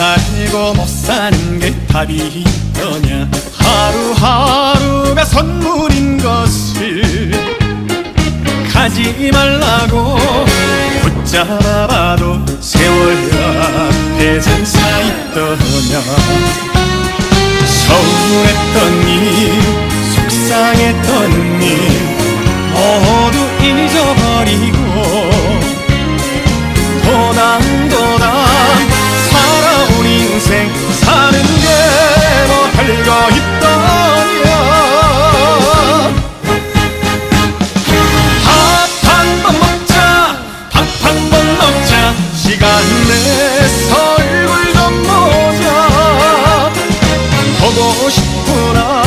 살고 못 사는 게 답이 있더냐? 하루하루가 선물인 것을 가지 말라고 붙잡아봐도 세월 앞에 장사 있더냐? 서운했던 일 속상했던 일 모두 잊어버리고 네가 내 얼굴 좀 보자. 보고 싶구나.